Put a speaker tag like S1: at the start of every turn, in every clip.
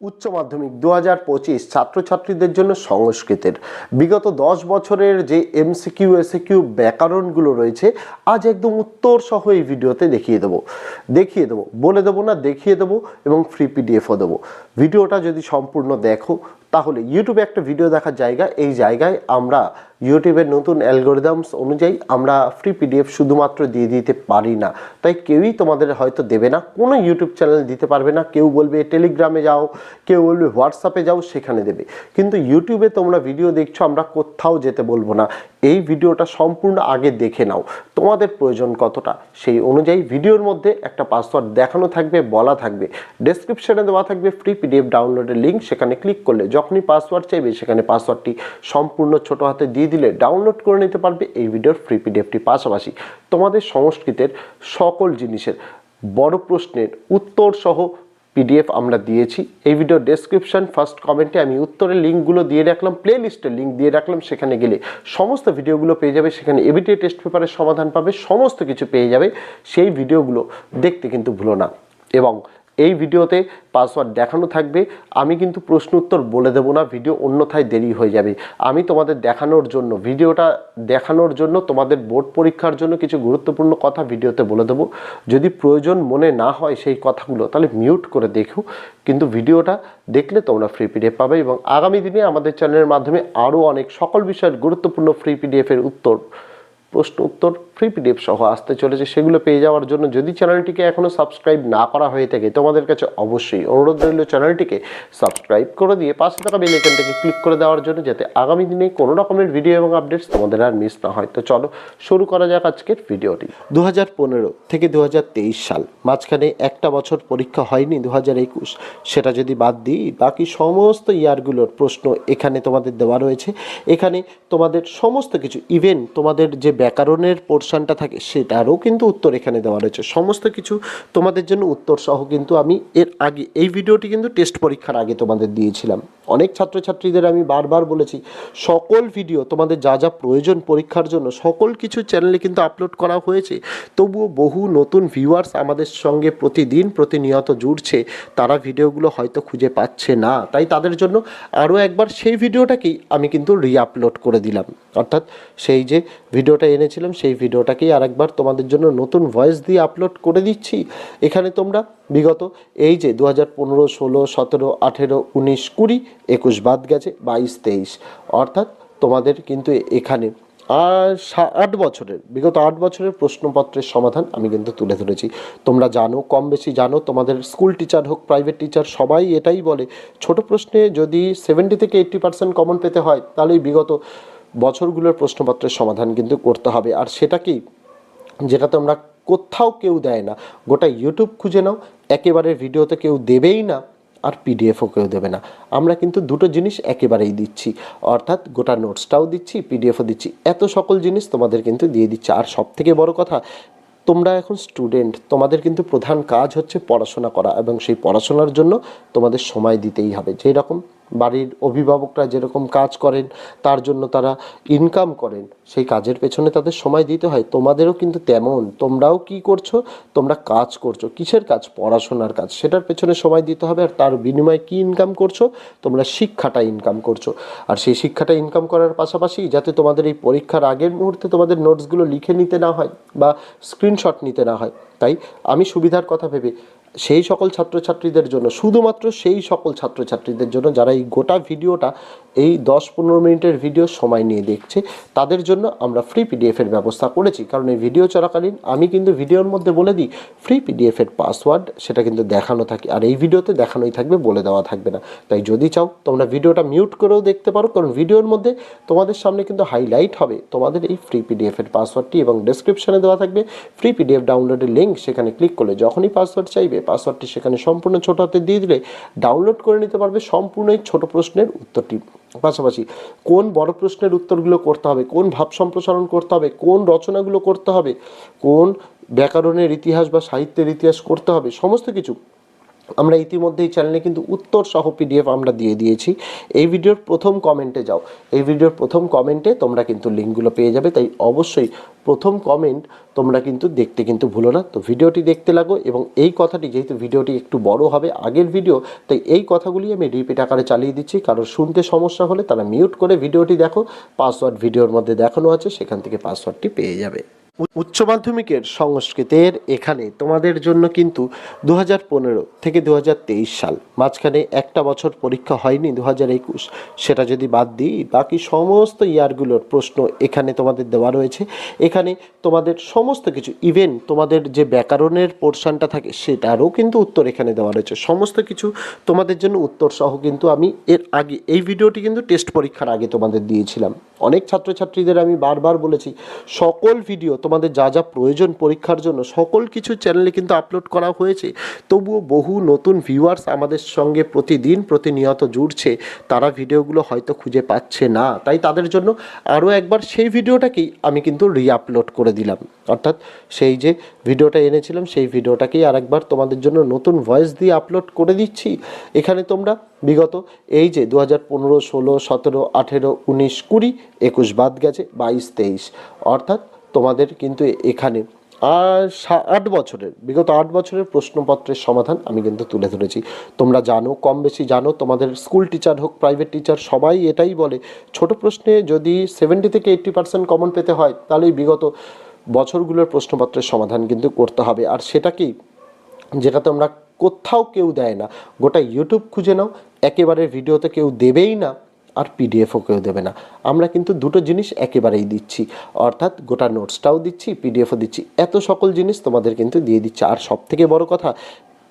S1: উচ্চ মাধ্যমিক দু হাজার পঁচিশ ছাত্রছাত্রীদের জন্য সংস্কৃতের। বিগত দশ বছরের যে এমসিকিউ, এসিকিউ ব্যাকরণগুলো রয়েছে, আজ একদম উত্তর সহ এই ভিডিওতে দেখিয়ে দেবো। দেখিয়ে দেবো, বলে দেবো না, দেখিয়ে দেবো এবং ফ্রি পিডিএফও দেবো। ভিডিওটা যদি সম্পূর্ণ দেখো, তাহলে ইউটিউবে একটা ভিডিও দেখার জায়গা, এই জায়গায় আমরা ইউটিউবের নতুন অ্যালগোরিদমস অনুযায়ী আমরা ফ্রি পিডিএফ শুধুমাত্র দিয়ে দিতে পারি না। তাই কেউই তোমাদের হয়তো দেবে না, কোনো ইউটিউব চ্যানেল দিতে পারবে না। কেউ বলবে টেলিগ্রামে যাও, কেউ বলবে হোয়াটসঅ্যাপে যাও, সেখানে দেবে। কিন্তু ইউটিউবে তোমরা ভিডিও দেখছ, আমরা কোথাও যেতে বলব না। এই ভিডিওটা সম্পূর্ণ আগে দেখে নাও। তোমাদের প্রয়োজন কতটা? সেই অনুযায়ী ভিডিওর মধ্যে একটা পাসওয়ার্ড দেখানো থাকবে, বলা থাকবে। ডেসক্রিপশনে দেওয়া থাকবে ফ্রি পিডিএফ ডাউনলোডের লিঙ্ক সেখানে ক্লিক করলে যখনই পাসওয়ার্ড চাইবে, সেখানে পাসওয়ার্ডটি সম্পূর্ণ ছোট হাতে দিয়ে দিলে ডাউনলোড করে নিতে পারবে এই ভিডিওর ফ্রি পিডিএফটি পাশাপাশি। তোমাদের সংস্কৃতের সকল জিনিসের বড় প্রশ্নের উত্তর সহ পিডিএফ আমরা দিয়েছি। এই ভিডিও ডেসক্রিপশন ফার্স্ট কমেন্টে আমি উত্তরের লিঙ্কগুলো দিয়ে রাখলাম প্লে লিস্টের লিঙ্ক দিয়ে রাখলাম। সেখানে গেলে সমস্ত ভিডিওগুলো পেয়ে যাবে। সেখানে এবিটি টেস্ট পেপারের সমাধান পাবে। সমস্ত কিছু পেয়ে যাবে। সেই ভিডিওগুলো দেখতে কিন্তু ভুলো না। এবং এই ভিডিওতে পাসওয়ার্ড দেখানো থাকবে। আমি কিন্তু প্রশ্ন উত্তর বলে দেবো না, ভিডিও অন্যথায় দেরি হয়ে যাবে। আমি তোমাদের দেখানোর জন্য, ভিডিওটা দেখানোর জন্য তোমাদের বোর্ড পরীক্ষার জন্য কিছু গুরুত্বপূর্ণ কথা ভিডিওতে বলে দেবো। যদি প্রয়োজন মনে না হয় সেই কথাগুলো, তাহলে মিউট করে দেখো। কিন্তু ভিডিওটা দেখলে তোমরা ফ্রি পিডিএফ পাবে এবং আগামী দিনে আমাদের চ্যানেলের মাধ্যমে আরও অনেক সকল বিষয়ের গুরুত্বপূর্ণ ফ্রি পিডিএফের উত্তর প্রশ্ন, উত্তর ফ্রি পিডিএফ সহ আসতে চলেছে, সেগুলো পেয়ে যাওয়ার জন্য যদি চ্যানেলটিকে এখনও সাবস্ক্রাইব না করা হয়ে থাকে, তোমাদের কাছে অবশ্যই অনুরোধ রইল চ্যানেলটিকে সাবস্ক্রাইব করে দিয়ে পাশে থাকা বেল ক্লিক করে দেওয়ার জন্য, যাতে আগামী দিনে কোনো রকমের ভিডিও এবং আপডেটস তোমাদের আর মিস না হয়। তো চলো, শুরু করা যাক আজকের ভিডিওটি দু হাজার পনেরো থেকে দু হাজার তেইশ সাল, মাঝখানে একটা বছর পরীক্ষা হয়নি দু হাজার একুশ। সেটা যদি বাদ দিই, বাকি সমস্ত ইয়ারগুলোর প্রশ্ন এখানে তোমাদের দেওয়া রয়েছে। এখানে তোমাদের সমস্ত কিছু ইভেন তোমাদের যে ব্যাকরণের পোর্শনটা থাকে, সেটারও কিন্তু উত্তর এখানে দেওয়া রয়েছে। সমস্ত কিছু তোমাদের জন্য উত্তর সহ কিন্তু আমি এর আগে, এই ভিডিওটি কিন্তু টেস্ট পরীক্ষার আগে তোমাদের দিয়েছিলাম। অনেক ছাত্রছাত্রীদের আমি বারবার বলেছি, সকল ভিডিও তোমাদের যা যা প্রয়োজন পরীক্ষার জন্য, সকল কিছু চ্যানেলে কিন্তু আপলোড করা হয়েছে। তবুও বহু নতুন ভিউয়ার্স আমাদের সঙ্গে প্রতিদিন প্রতিনিয়ত জুড়ছে, তারা ভিডিওগুলো হয়তো খুঁজে পাচ্ছে না। তাই তাদের জন্য আরও একবার সেই ভিডিওটাকেই আমি কিন্তু রিআপলোড করে দিলাম। অর্থাৎ সেই যে ভিডিওটা এনেছিলাম, সেই ভিডিওটাকেই আরেকবার তোমাদের জন্য নতুন ভয়েস দিয়ে আপলোড করে দিচ্ছি। এখানে তোমরা বিগত এই যে দু হাজার পনেরো, ষোলো, সতেরো, আঠেরো, উনিশ, কুড়ি, একুশ বাদ গেছে, বাইশ, তেইশ। অর্থাৎ তোমাদের কিন্তু এখানে আর আট বছরের, বিগত আট বছরের প্রশ্নপত্রের সমাধান আমি কিন্তু তুলে ধরেছি। তোমরা জানো, কম বেশি জানো, তোমাদের স্কুল টিচার হোক, প্রাইভেট টিচার, সবাই এটাই বলে, ছোট প্রশ্নে যদি সেভেন্টি থেকে এইট্টি পার্সেন্ট কমন পেতে হয়, তাহলে বিগত বছরগুলোর প্রশ্নপত্রের সমাধান কিন্তু করতে হবে। আর সেটা কি? যেটা তোমরা কোথাও কেউ দেয় না। গোটা ইউটিউব খুঁজে নাও, একেবারে ভিডিওতে কেউ দেবেই না আর পিডিএফও কেউ দেবে না। আমরা কিন্তু দুটো জিনিস একেবারেই দিচ্ছি। অর্থাৎ গোটা নোটসটাও দিচ্ছি পিডিএফও দিচ্ছি। এত সকল জিনিস তোমাদের কিন্তু দিয়ে দিচ্ছি। আর সব থেকে বড় কথা, তোমরা এখন স্টুডেন্ট তোমাদের কিন্তু প্রধান কাজ হচ্ছে পড়াশোনা করা এবং সেই পড়াশোনার জন্য তোমাদের সময় দিতেই হবে। যেই রকম বাড়ির অভিভাবকরা যেরকম কাজ করেন, তার জন্য তারা ইনকাম করেন, সেই কাজের পেছনে তাদের সময় দিতে হয়। তোমাদেরও কিন্তু তেমন। তোমরাও কি করছ? তোমরা কাজ করছ। কিসের কাজ? পড়াশোনার কাজ। সেটার পেছনে সময় দিতে হবে আর তার বিনিময়ে কি ইনকাম করছ? তোমরা শিক্ষাটা ইনকাম করছ। আর সেই শিক্ষাটা ইনকাম করার পাশাপাশি যাতে তোমাদের এই পরীক্ষার আগের মুহূর্তে তোমাদের নোটসগুলো লিখে নিতে না হয় বা স্ক্রিনশট নিতে না হয়। তাই আমি সুবিধার কথা ভেবে সেই সকল ছাত্রছাত্রীদের জন্য, শুধুমাত্র সেই সকল ছাত্রছাত্রীদের জন্য যারা এই গোটা ভিডিওটা, এই দশ পনেরো মিনিটের ভিডিও সময় নিয়ে দেখছে, তাদের জন্য আমরা ফ্রি পিডিএফের ব্যবস্থা করেছি। কারণ এই ভিডিও চলাকালীন আমি কিন্তু ভিডিওর মধ্যে বলে দিই ফ্রি পিডিএফের পাসওয়ার্ড সেটা কিন্তু দেখানো থাকে, আর এই ভিডিওতে দেখানোই থাকবে, বলে দেওয়া থাকবে না। তাই যদি চাও, তোমরা ভিডিওটা মিউট করেও দেখতে পারো, কারণ ভিডিওর মধ্যে তোমাদের সামনে কিন্তু হাইলাইট হবে। তোমাদের এই ফ্রি পিডিএফের পাসওয়ার্ডটি এবং ডেসক্রিপশনে দেওয়া থাকবে। ফ্রি পিডিএফ ডাউনলোডের লিঙ্ক সেখানে ক্লিক করলে যখনই পাসওয়ার্ড চাইবে পাসওয়ার্ডটি সেখানে সম্পূর্ণ ছোট হাতে দিয়ে দিলে ডাউনলোড করে নিতে পারবে সম্পূর্ণ এই ছোট প্রশ্নের উত্তরটি। পাশাপাশি কোন বড় প্রশ্নের উত্তরগুলো করতে হবে, কোন ভাব সম্প্রসারণ করতে হবে, কোন রচনাগুলো করতে হবে, কোন ব্যাকরণের ইতিহাস বা সাহিত্যের ইতিহাস করতে হবে, সমস্ত কিছু আমরা ইতিমধ্যে এই চ্যানেলে কিন্তু উত্তর সহ পিডিএফ আমরা দিয়ে দিয়েছি। এই ভিডিওর প্রথম কমেন্টে যাও। এই ভিডিওর প্রথম কমেন্টে তোমরা কিন্তু লিঙ্কগুলো পেয়ে যাবে। তাই অবশ্যই প্রথম কমেন্ট তোমরা কিন্তু দেখতে কিন্তু ভুলো না। তো ভিডিওটি দেখতে লাগো এবং এই কথাটি যেহেতু ভিডিওটি একটু বড় হবে, আগের ভিডিও তাই এই কথাগুলি আমি রিপিট আকারে চালিয়ে দিচ্ছি। কারও শুনতে সমস্যা হলে তারা মিউট করে ভিডিওটি দেখো। পাসওয়ার্ড ভিডিওর মধ্যে দেখানো আছে, সেখান থেকে পাসওয়ার্ডটি পেয়ে যাবে। উচ্চ মাধ্যমিকের সংস্কৃতের এখানে তোমাদের জন্য কিন্তু দু থেকে দু হাজার তেইশ সাল, মাঝখানে একটা বছর পরীক্ষা হয়নি দু সেটা যদি বাদ দিই, বাকি সমস্ত ইয়ারগুলোর প্রশ্ন এখানে তোমাদের দেওয়া রয়েছে। এখানে তোমাদের সমস্ত কিছু ইভেন তোমাদের যে ব্যাকরণের পোর্শনটা থাকে, সেটারও কিন্তু উত্তর এখানে দেওয়া রয়েছে। সমস্ত কিছু তোমাদের জন্য উত্তর সহ কিন্তু আমি এর আগে, এই ভিডিওটি কিন্তু টেস্ট পরীক্ষার আগে তোমাদের দিয়েছিলাম। অনেক ছাত্রছাত্রীদের আমি বারবার বলেছি, সকল ভিডিও তোমাদের যা যা প্রয়োজন পরীক্ষার জন্য, সকল কিছু চ্যানেলে কিন্তু আপলোড করা হয়েছে। তবুও বহু নতুন ভিউয়ার্স আমাদের সঙ্গে প্রতিদিন প্রতিনিয়ত জুড়ছে, তারা ভিডিওগুলো হয়তো খুঁজে পাচ্ছে না। তাই তাদের জন্য আরও একবার সেই ভিডিওটাকেই আমি কিন্তু রিআপলোড করে দিলাম। অর্থাৎ সেই যে ভিডিওটা এনেছিলাম, সেই ভিডিওটাকেই আরেকবার তোমাদের জন্য নতুন ভয়েস দিয়ে আপলোড করে দিচ্ছি। এখানে তোমরা বিগত এই যে দু হাজার পনেরো, ষোলো, সতেরো, আঠেরো, উনিশ, কুড়ি একুশ বাদ গেছে, বাইশ, তেইশ। অর্থাৎ তোমাদের কিন্তু এখানে আর আট বছরের, বিগত আট বছরের প্রশ্নপত্রের সমাধান আমি কিন্তু তুলে ধরেছি। তোমরা জানো, কম বেশি জানো, তোমাদের স্কুল টিচার হোক, প্রাইভেট টিচার, সবাই এটাই বলে। ছোট প্রশ্নে যদি সেভেন্টি থেকে এইট্টি পার্সেন্ট কমন পেতে হয় তাহলে বিগত বছরগুলোর প্রশ্নপত্রের সমাধান কিন্তু করতে হবে। আর সেটাকেই যেটা তোমরা কোথাও কেউ দেয় না। গোটা ইউটিউব খুঁজে নাও, একেবারে ভিডিওতে কেউ দেবেই না। আর পিডিএফও কেউ দেবে না। আমরা কিন্তু দুটো জিনিস একেবারেই দিচ্ছি। অর্থাৎ গোটা নোটসটাও দিচ্ছি, পিডিএফও দিচ্ছি। এত সকল জিনিস তোমাদের কিন্তু দিয়ে দিচ্ছে। আর সব থেকে বড় কথা,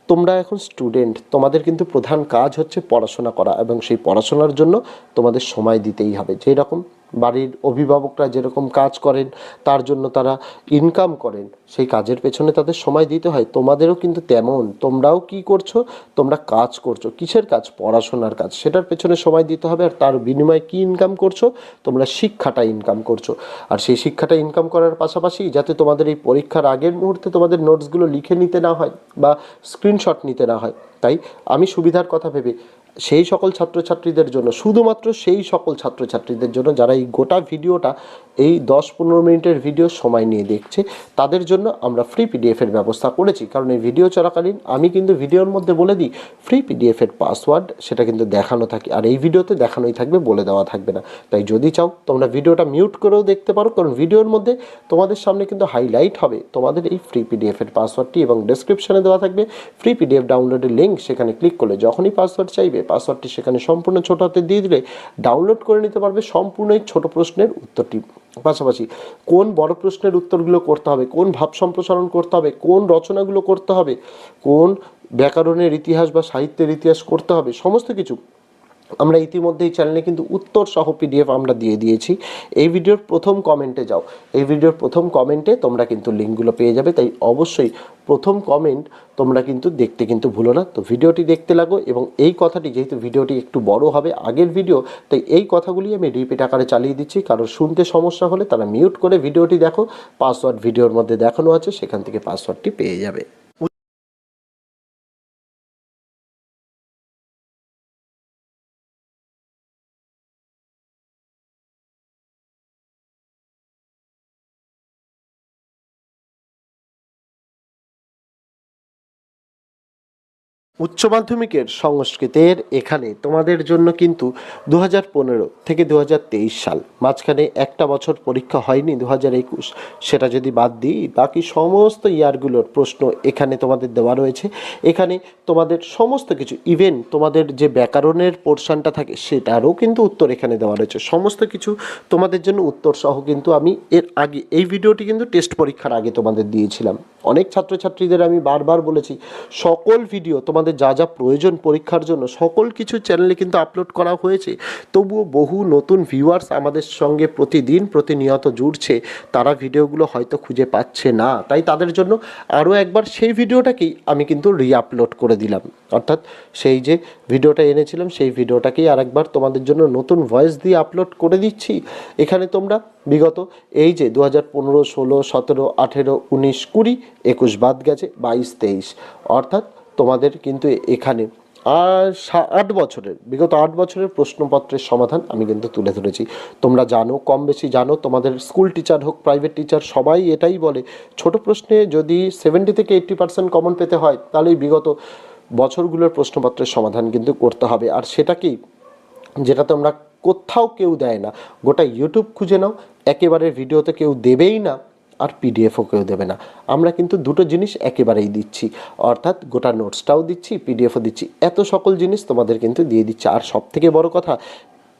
S1: তোমরা এখন স্টুডেন্ট, তোমাদের কিন্তু প্রধান কাজ হচ্ছে পড়াশোনা করা এবং সেই পড়াশোনার জন্য তোমাদের সময় দিতেই হবে। যেই রকম বাড়ির অভিভাবকরা যেরকম কাজ করেন, তার জন্য তারা ইনকাম করেন। সেই কাজের পেছনে তাদের সময় দিতে হয়। তোমাদেরও কিন্তু তেমন। তোমরাও কি করছ? তোমরা কাজ করছ। কিসের কাজ? পড়াশোনার কাজ। সেটার পেছনে সময় দিতে হবে আর তার বিনিময়ে কি ইনকাম করছ? তোমরা শিক্ষাটা ইনকাম করছ। আর সেই শিক্ষাটা ইনকাম করার পাশাপাশি যাতে তোমাদের এই পরীক্ষার আগের মুহূর্তে তোমাদের নোটসগুলো লিখে নিতে না হয় বা স্ক্রিনশট নিতে না হয়। তাই আমি সুবিধার কথা ভেবে সেই সকল ছাত্রছাত্রীদের জন্য, শুধুমাত্র সেই সকল ছাত্রছাত্রীদের জন্য যারা এই গোটা ভিডিওটা, এই দশ পনেরো মিনিটের ভিডিও সময় নিয়ে দেখছে, তাদের জন্য আমরা ফ্রি পিডিএফের ব্যবস্থা করেছি। কারণ এই ভিডিও চলাকালীন আমি কিন্তু ভিডিওর মধ্যে বলে দিই ফ্রি পিডিএফের পাসওয়ার্ড সেটা কিন্তু দেখানো থাকে, আর এই ভিডিওতে দেখানোই থাকবে, বলে দেওয়া থাকবে না। তাই যদি চাও, তোমরা ভিডিওটা মিউট করেও দেখতে পারো, কারণ ভিডিওর মধ্যে তোমাদের সামনে কিন্তু হাইলাইট হবে। তোমাদের এই ফ্রি পিডিএফের পাসওয়ার্ডটি এবং ডেসক্রিপশনে দেওয়া থাকবে। ফ্রি পিডিএফ ডাউনলোডের লিঙ্ক সেখানে ক্লিক করলে যখনই পাসওয়ার্ড চাইবে পাসওয়ার্ডটি সেখানে সম্পূর্ণ ছোট হাতে দিয়ে দিলে ডাউনলোড করে নিতে পারবে সম্পূর্ণ ছোট প্রশ্নের উত্তরটি। পাশাপাশি কোন বড় প্রশ্নের উত্তরগুলো করতে হবে, কোন ভাব সম্প্রসারণ করতে হবে, কোন রচনাগুলো করতে হবে, কোন ব্যাকরণের ইতিহাস বা সাহিত্যের ইতিহাস করতে হবে, সমস্ত কিছু আমরা ইতিমধ্যে এই চ্যানেলে কিন্তু উত্তর সহ পিডিএফ আমরা দিয়ে দিয়েছি। এই ভিডিওর প্রথম কমেন্টে যাও। এই ভিডিওর প্রথম কমেন্টে তোমরা কিন্তু লিঙ্কগুলো পেয়ে যাবে। তাই অবশ্যই প্রথম কমেন্ট তোমরা কিন্তু দেখতে কিন্তু ভুলো না। তো ভিডিওটি দেখতে লাগো এবং এই কথাটি যেহেতু ভিডিওটি একটু বড় হবে আগের ভিডিও তাই এই কথাগুলি আমি রিপিট আকারে চালিয়ে দিচ্ছি। কারও শুনতে সমস্যা হলে তারা মিউট করে ভিডিওটি দেখো। পাসওয়ার্ড ভিডিওর মধ্যে দেখানো আছে, সেখান থেকে পাসওয়ার্ডটি পেয়ে যাবে। উচ্চ মাধ্যমিকের সংস্কৃতের এখানে তোমাদের জন্য কিন্তু দু পনেরো থেকে দু হাজার তেইশ সাল, মাঝখানে একটা বছর পরীক্ষা হয়নি দু একুশ, সেটা যদি বাদ দিই, বাকি সমস্ত ইয়ারগুলোর প্রশ্ন এখানে তোমাদের দেওয়া রয়েছে। এখানে তোমাদের সমস্ত কিছু ইভেন তোমাদের যে ব্যাকরণের পোর্শনটা থাকে, সেটারও কিন্তু উত্তর এখানে দেওয়া রয়েছে। সমস্ত কিছু তোমাদের জন্য উত্তর সহ কিন্তু আমি এর আগে, এই ভিডিওটি কিন্তু টেস্ট পরীক্ষার আগে তোমাদের দিয়েছিলাম। অনেক ছাত্রছাত্রীদের আমি বারবার বলেছি, সকল ভিডিও তোমাদের যা যা প্রয়োজন পরীক্ষার জন্য, সকল কিছু চ্যানেলে কিন্তু আপলোড করা হয়েছে। তবুও বহু নতুন ভিউয়ার্স আমাদের সঙ্গে প্রতিদিন প্রতিনিয়ত জুড়ছে। তারা ভিডিওগুলো হয়তো খুঁজে পাচ্ছে না। তাই তাদের জন্য আরও একবার সেই ভিডিওটাকেই আমি কিন্তু রিআপলোড করে দিলাম। অর্থাৎ সেই যে ভিডিওটা এনেছিলাম, সেই ভিডিওটাকেই আরেকবার তোমাদের জন্য নতুন ভয়েস দিয়ে আপলোড করে দিচ্ছি। এখানে তোমরা বিগত এই যে দু হাজার পনেরো, ষোলো, সতেরো, আঠেরো, উনিশ, কুড়ি, একুশ বাদ গেছে, বাইশ, তেইশ। অর্থাৎ তোমাদের কিন্তু এখানে আর আট বছরের, বিগত আট বছরের প্রশ্নপত্রের সমাধান আমি কিন্তু তুলে ধরেছি। তোমরা জানো, কম বেশি জানো, তোমাদের স্কুল টিচার হোক, প্রাইভেট টিচার, সবাই এটাই বলে। ছোট প্রশ্নে যদি সেভেন্টি থেকে এইট্টি পার্সেন্ট কমন পেতে হয়, তাহলে বিগত বছরগুলোর প্রশ্নপত্রের সমাধান কিন্তু করতে হবে। আর সেটা কি? যেটা তোমরা কোথাও কেউ দেয় না। গোটা ইউটিউব খুঁজে নাও, একেবারে ভিডিওতে কেউ দেবেই না। আর পিডিএফও কেউ দেবে না। আমরা কিন্তু দুটো জিনিস একেবারেই দিচ্ছি। অর্থাৎ গোটা নোটসটাও দিচ্ছি পিডিএফও দিচ্ছি। এত সকল জিনিস তোমাদের কিন্তু দিয়ে দিচ্ছি। আর সব থেকে বড় কথা,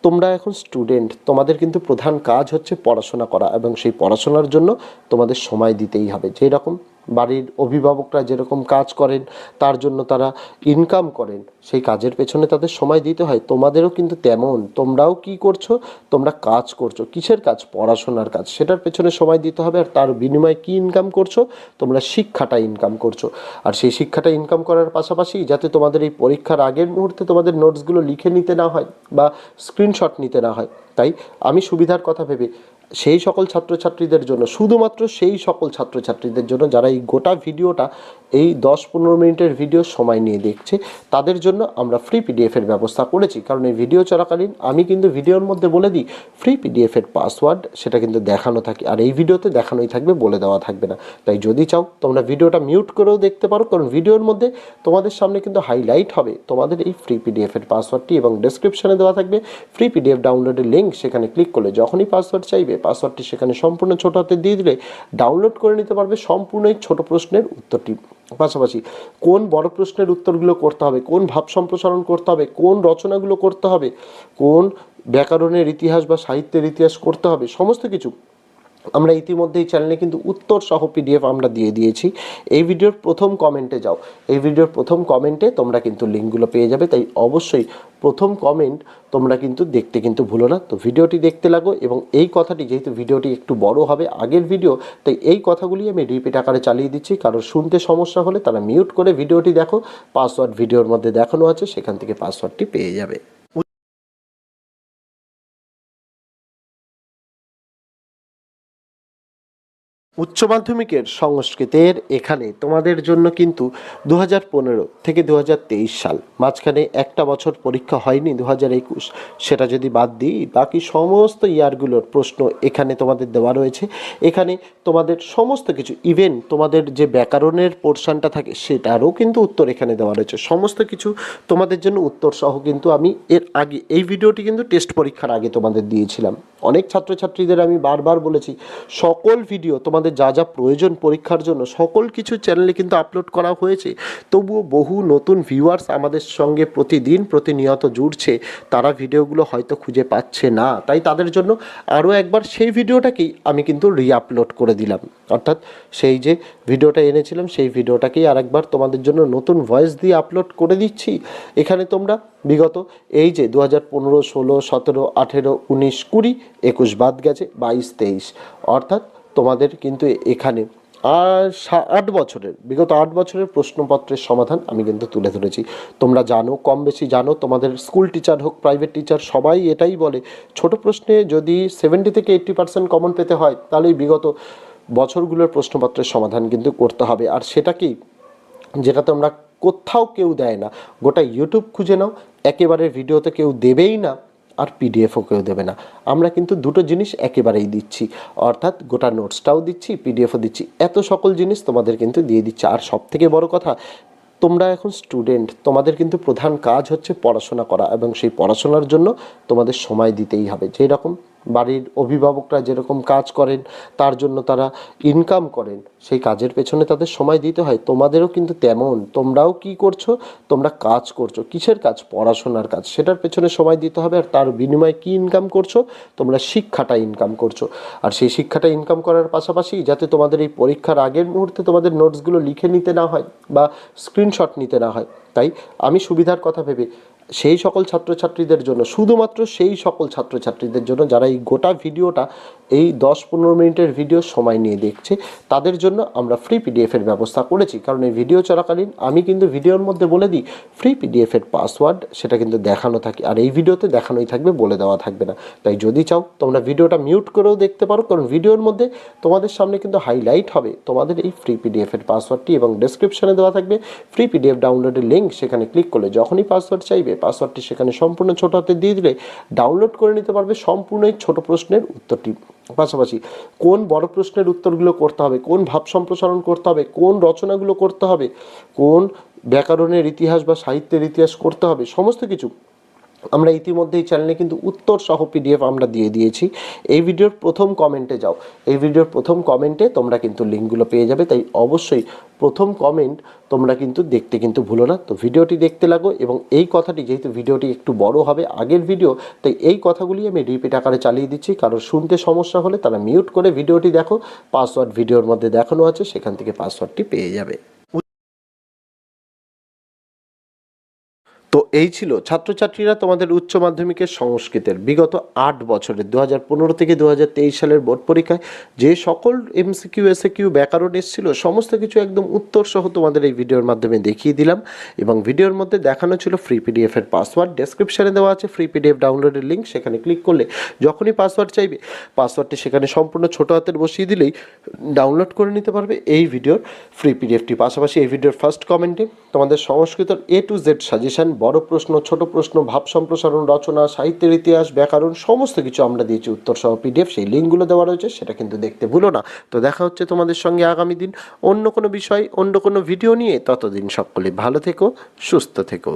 S1: তোমরা এখন স্টুডেন্ট তোমাদের কিন্তু প্রধান কাজ হচ্ছে পড়াশোনা করা এবং সেই পড়াশোনার জন্য তোমাদের সময় দিতেই হবে। যেই রকম বাড়ির অভিভাবকরা যেরকম কাজ করেন, তার জন্য তারা ইনকাম করেন। সেই কাজের পেছনে তাদের সময় দিতে হয়। তোমাদেরও কিন্তু তেমন। তোমরাও কি করছ? তোমরা কাজ করছ। কিসের কাজ? পড়াশোনার কাজ। সেটার পেছনে সময় দিতে হবে আর তার বিনিময়ে কি ইনকাম করছ? তোমরা শিক্ষাটা ইনকাম করছ। আর সেই শিক্ষাটা ইনকাম করার পাশাপাশি যাতে তোমাদের এই পরীক্ষার আগের মুহূর্তে তোমাদের নোটসগুলো লিখে নিতে না হয় বা স্ক্রিনশট নিতে না হয়। তাই আমি সুবিধার কথা ভেবে সেই সকল ছাত্রছাত্রীদের জন্য, শুধুমাত্র সেই সকল ছাত্রছাত্রীদের জন্য যারা এই গোটা ভিডিওটা, এই দশ পনেরো মিনিটের ভিডিও সময় নিয়ে দেখছে, তাদের জন্য আমরা ফ্রি পিডিএফের ব্যবস্থা করেছি। কারণ এই ভিডিও চলাকালীন আমি কিন্তু ভিডিওর মধ্যে বলে দিই ফ্রি পিডিএফের পাসওয়ার্ড সেটা কিন্তু দেখানো থাকে, আর এই ভিডিওতে দেখানোই থাকবে, বলে দেওয়া থাকবে না। তাই যদি চাও, তোমরা ভিডিওটা মিউট করেও দেখতে পারো, কারণ ভিডিওর মধ্যে তোমাদের সামনে কিন্তু হাইলাইট হবে তোমাদের এই ফ্রি পিডিএফের পাসওয়ার্ডটি এবং ডেসক্রিপশনে দেওয়া থাকবে। ফ্রি পিডিএফ ডাউনলোডের লিঙ্ক সেখানে ক্লিক করলে যখনই পাসওয়ার্ড চাইবে পাসওয়ার্ডটি সেখানে সম্পূর্ণ ছোট হাতে দিয়ে দিলে ডাউনলোড করে নিতে পারবে সম্পূর্ণ এই ছোট প্রশ্নের উত্তরটি। পাশাপাশি কোন বড় প্রশ্নের উত্তরগুলো করতে হবে, কোন ভাব সম্প্রসারণ করতে হবে, কোন রচনাগুলো করতে হবে, কোন ব্যাকরণের ইতিহাস বা সাহিত্যের ইতিহাস করতে হবে, সমস্ত কিছু আমরা ইতিমধ্যে এই চ্যানেলে কিন্তু উত্তর সহ পিডিএফ আমরা দিয়ে দিয়েছি। এই ভিডিওর প্রথম কমেন্টে যাও। এই ভিডিওর প্রথম কমেন্টে তোমরা কিন্তু লিঙ্কগুলো পেয়ে যাবে। তাই অবশ্যই প্রথম কমেন্ট তোমরা কিন্তু দেখতে কিন্তু ভুলো না। তো ভিডিওটি দেখতে লাগো এবং এই কথাটি যেহেতু ভিডিওটি একটু বড় হবে, আগের ভিডিও তাই এই কথাগুলি আমি রিপিট আকারে চালিয়ে দিচ্ছি। কারণ শুনতে সমস্যা হলে তারা মিউট করে ভিডিওটি দেখো। পাসওয়ার্ড ভিডিওর মধ্যে দেখানো আছে, সেখান থেকে পাসওয়ার্ডটি পেয়ে যাবে। উচ্চ মাধ্যমিকের সংস্কৃতের এখানে তোমাদের জন্য কিন্তু দু পনেরো থেকে দু হাজার তেইশ সাল, মাঝখানে একটা বছর পরীক্ষা হয়নি দু একুশ, সেটা যদি বাদ দিই, বাকি সমস্ত ইয়ারগুলোর প্রশ্ন এখানে তোমাদের দেওয়া রয়েছে। এখানে তোমাদের সমস্ত কিছু ইভেন তোমাদের যে ব্যাকরণের পোর্শনটা থাকে, সেটারও কিন্তু উত্তর এখানে দেওয়া রয়েছে। সমস্ত কিছু তোমাদের জন্য উত্তর সহ কিন্তু আমি এর আগে, এই ভিডিওটি কিন্তু টেস্ট পরীক্ষার আগে তোমাদের দিয়েছিলাম। অনেক ছাত্রছাত্রীদের আমি বারবার বলেছি, সকল ভিডিও তোমাদের যা যা প্রয়োজন পরীক্ষার জন্য, সকল কিছু চ্যানেলে কিন্তু আপলোড করা হয়েছে। তবুও বহু নতুন ভিউয়ার্স আমাদের সঙ্গে প্রতিদিন প্রতিনিয়ত জুড়ছে, তারা ভিডিওগুলো হয়তো খুঁজে পাচ্ছে না। তাই তাদের জন্য আরও একবার সেই ভিডিওটাকেই আমি কিন্তু রিআপলোড করে দিলাম। অর্থাৎ সেই যে ভিডিওটা এনেছিলাম, সেই ভিডিওটাকেই আরেকবার তোমাদের জন্য নতুন ভয়েস দিয়ে আপলোড করে দিচ্ছি। এখানে তোমরা বিগত এই যে দু হাজার পনেরো, ষোলো, সতেরো, আঠেরো, উনিশ, কুড়ি একুশ বাদ গেছে, বাইশ, তেইশ। অর্থাৎ তোমাদের কিন্তু এখানে আর আট বছরের, বিগত আট বছরের প্রশ্নপত্রের সমাধান আমি কিন্তু তুলে ধরেছি। তোমরা জানো, কম বেশি জানো, তোমাদের স্কুল টিচার হোক, প্রাইভেট টিচার, সবাই এটাই বলে। ছোট প্রশ্নে যদি সেভেন্টি থেকে এইট্টি পার্সেন্ট কমন পেতে হয় তাহলে বিগত বছরগুলোর প্রশ্নপত্রের সমাধান কিন্তু করতে হবে। আর সেটা কি? যেটা তোমরা কোথাও কেউ দেয় না। গোটা ইউটিউব খুঁজে নাও, একেবারে ভিডিওতে কেউ দেবেই না। আর পিডিএফও কেউ দেবে না। আমরা কিন্তু দুটো জিনিস একেবারেই দিচ্ছি। অর্থাৎ গোটা নোটসটাও দিচ্ছি পিডিএফও দিচ্ছি। এত সকল জিনিস তোমাদের কিন্তু দিয়ে দিচ্ছি। আর সব থেকে বড় কথা, তোমরা এখন স্টুডেন্ট তোমাদের কিন্তু প্রধান কাজ হচ্ছে পড়াশোনা করা এবং সেই পড়াশোনার জন্য তোমাদের সময় দিতেই হবে। যেই রকম বাড়ির অভিভাবকরা যেরকম কাজ করেন, তার জন্য তারা ইনকাম করেন। সেই কাজের পেছনে তাদের সময় দিতে হয়। তোমাদেরও কিন্তু তেমন। তোমরাও কি করছ? তোমরা কাজ করছ। কিসের কাজ? পড়াশোনার কাজ। সেটার পেছনে সময় দিতে হবে আর তার বিনিময়ে কি ইনকাম করছ? তোমরা শিক্ষাটা ইনকাম করছ। আর সেই শিক্ষাটা ইনকাম করার পাশাপাশি যাতে তোমাদের এই পরীক্ষার আগের মুহূর্তে তোমাদের নোটসগুলো লিখে নিতে না হয় বা স্ক্রিনশট নিতে না হয়। তাই আমি সুবিধার কথা ভেবে সেই সকল ছাত্রছাত্রীদের জন্য, শুধুমাত্র সেই সকল ছাত্রছাত্রীদের জন্য যারা এই গোটা ভিডিওটা, এই দশ পনেরো মিনিটের ভিডিও সময় নিয়ে দেখছে, তাদের জন্য আমরা ফ্রি পিডিএফের ব্যবস্থা করেছি। কারণ এই ভিডিও চলাকালীন আমি কিন্তু ভিডিওর মধ্যে বলে দিই ফ্রি পিডিএফের পাসওয়ার্ড সেটা কিন্তু দেখানো থাকে। আর এই ভিডিওতে দেখানোই থাকবে, বলে দেওয়া থাকবে না। তাই যদি চাও, তোমরা ভিডিওটা মিউট করেও দেখতে পারো, কারণ ভিডিওর মধ্যে তোমাদের সামনে কিন্তু হাইলাইট হবে। তোমাদের এই ফ্রি পিডিএফের পাসওয়ার্ডটি এবং ডেসক্রিপশনে দেওয়া থাকবে। ফ্রি পিডিএফ ডাউনলোডের লিঙ্ক সেখানে ক্লিক করলে যখনই পাসওয়ার্ড চাইবে পাসওয়ার্ডটি সেখানে সম্পূর্ণ ছোট হাতে দিয়ে দিলে ডাউনলোড করে নিতে পারবে সম্পূর্ণ ছোট প্রশ্নের উত্তরটি। পাশাপাশি কোন বড় প্রশ্নের উত্তরগুলো করতে হবে, কোন ভাব সম্প্রসারণ করতে হবে, কোন রচনাগুলো করতে হবে, কোন ব্যাকরণের ইতিহাস বা সাহিত্যের ইতিহাস করতে হবে, সমস্ত কিছু আমরা ইতিমধ্যে এই চ্যানেলে কিন্তু উত্তর সহ পিডিএফ আমরা দিয়ে দিয়েছি। এই ভিডিওর প্রথম কমেন্টে যাও। এই ভিডিওর প্রথম কমেন্টে তোমরা কিন্তু লিঙ্কগুলো পেয়ে যাবে, তাই অবশ্যই প্রথম কমেন্ট তোমরা কিন্তু দেখতে কিন্তু ভুলো না। তো ভিডিওটি দেখতে লাগো এবং এই কথাটি, যেহেতু ভিডিওটি একটু বড় হবে আগের ভিডিও তাই এই কথাগুলি আমি রিপিট আকারে চালিয়ে দিচ্ছি। কারণ শুনতে সমস্যা হলে তারা মিউট করে ভিডিওটি দেখো পাসওয়ার্ড ভিডিওর মধ্যে দেখানো আছে, সেখান থেকে পাসওয়ার্ডটি পেয়ে যাবে। তো এই ছিল ছাত্রছাত্রীরা তোমাদের উচ্চ মাধ্যমিকের সংস্কৃতের বিগত আট বছরের দু হাজার পনেরো থেকে দু হাজার তেইশ সালের বোর্ড পরীক্ষায় যে সকল এমসিকিউ এসএকিউ ব্যাকরণ এসেছিল, সমস্ত কিছু একদম উত্তর সহ তোমাদের এই ভিডিওর মাধ্যমে দেখিয়ে দিলাম এবং ভিডিওর মধ্যে দেখানো ছিল ফ্রি পিডিএফের পাসওয়ার্ড ডেসক্রিপশানে দেওয়া আছে ফ্রি পিডিএফ ডাউনলোডের লিঙ্ক সেখানে ক্লিক করলে যখনই পাসওয়ার্ড চাইবে পাসওয়ার্ডটি সেখানে সম্পূর্ণ ছোট হাতের বসিয়ে দিলেই ডাউনলোড করে নিতে পারবে এই ভিডিওর ফ্রি পিডিএফটি পাশাপাশি এই ভিডিওর ফার্স্ট কমেন্টে তোমাদের সংস্কৃতর এ টু জেড সাজেশন বড় প্রশ্ন, ছোট প্রশ্ন, ভাব সম্প্রসারণ, রচনা, সাহিত্যের ইতিহাস, ব্যাকরণ, সমস্ত কিছু আমরা দিয়েছি উত্তর সহ পিডিএফ সেই লিঙ্কগুলো দেওয়া রয়েছে, সেটা কিন্তু দেখতে ভুলো না। তো দেখা হচ্ছে তোমাদের সঙ্গে আগামী দিন অন্য কোনো বিষয়, অন্য কোনো ভিডিও নিয়ে। ততদিন সকলে ভালো থেকো, সুস্থ থেকো।